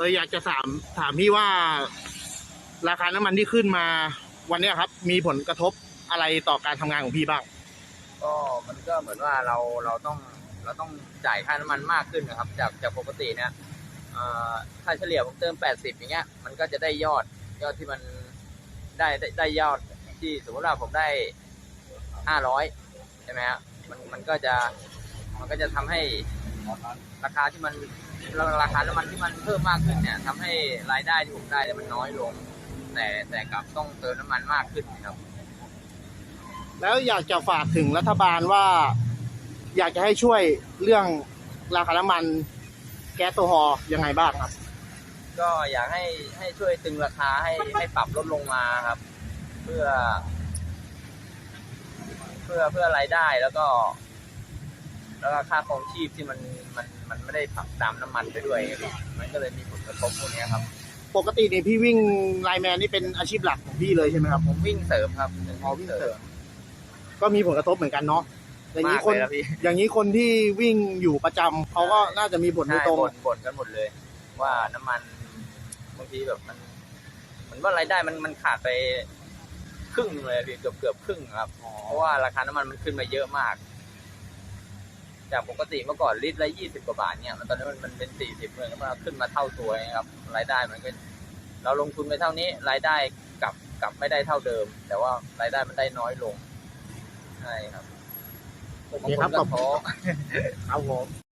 เอออยากจะถามถามพี่ว่า ราคาน้ำมันที่ขึ้นมาวันนี้ครับ มีผลกระทบอะไรต่อการทำงานของพี่บ้าง ก็มันก็เหมือนว่าเราเราต้องเราต้องจ่ายค่าน้ำมันมากขึ้นนะครับ จากจากปกติเนี่ยเอ่อค่าเฉลี่ยผมเติม 80 อย่างเงี้ย มันก็จะได้ยอดยอดที่มันได้ได้ได้ยอดที่สมมติว่าผมได้ 500 ใช่ไหมฮะมันมันก็จะมันก็จะทำให้ ราคาที่มันราคาน้ำมันที่มันเพิ่มมากขึ้นเนี่ยทำให้รายได้ที่ผมได้เนี่ยมันน้อยลง แต่แต่กลับต้องเติมน้ำมันมากขึ้นนะครับ แล้วอยากจะฝากถึงรัฐบาลว่า อยากจะให้ช่วยเรื่องราคาน้ำมันแก๊สโซฮอล์ยังไงบ้างครับ ก็อยากให้ให้ช่วยตึงราคาให้ให้ปรับลดลงมาครับ เพื่อ เพื่อเพื่อรายได้แล้วก็ แล้วก็ค่าครองชีพที่มันมันมันไม่ได้ปรับตามน้ำมันไปด้วยครับมันก็เลยมีผลกระทบพวกเนี้ยครับ ปกตินี่พี่วิ่งไลน์แมนนี่เป็นอาชีพหลักของพี่เลยใช่ไหมครับ ผมวิ่งเสริมครับอ๋อวิ่งเสริม ก็มีผลกระทบเหมือนกันเนาะอย่างนี้มากคนเลยนะพี่ อย่างนี้คนที่วิ่งอยู่ประจำเขาก็น่าจะมีผลโดใช่ยตรง บ่นบ่นกันหมดเลย ว่าน้ำมันบางทีแบบมันเหมือนว่ารายได้มันมันขาดไปครึ่งหนึ่งเลยพี่เกือบเกือบครึ่งครับ เพราะว่าราคาน้ำมันมันขึ้นมาเยอะมาก จากปกติเมื่อก่อนลิตรละยี่สิบกว่าบาทเนี่ยมันตอนนี้มันมันเป็นสี่สิบเลยแล้วมันขึ้นมาเท่าตัวไงครับรายได้มันก็เราลงทุนไปเท่านี้รายได้กลับกลับไม่ได้เท่าเดิม แต่ว่ารายได้มันได้น้อยลงใช่ครับโอเคครับางนก็ขอบคุณท้อครับผม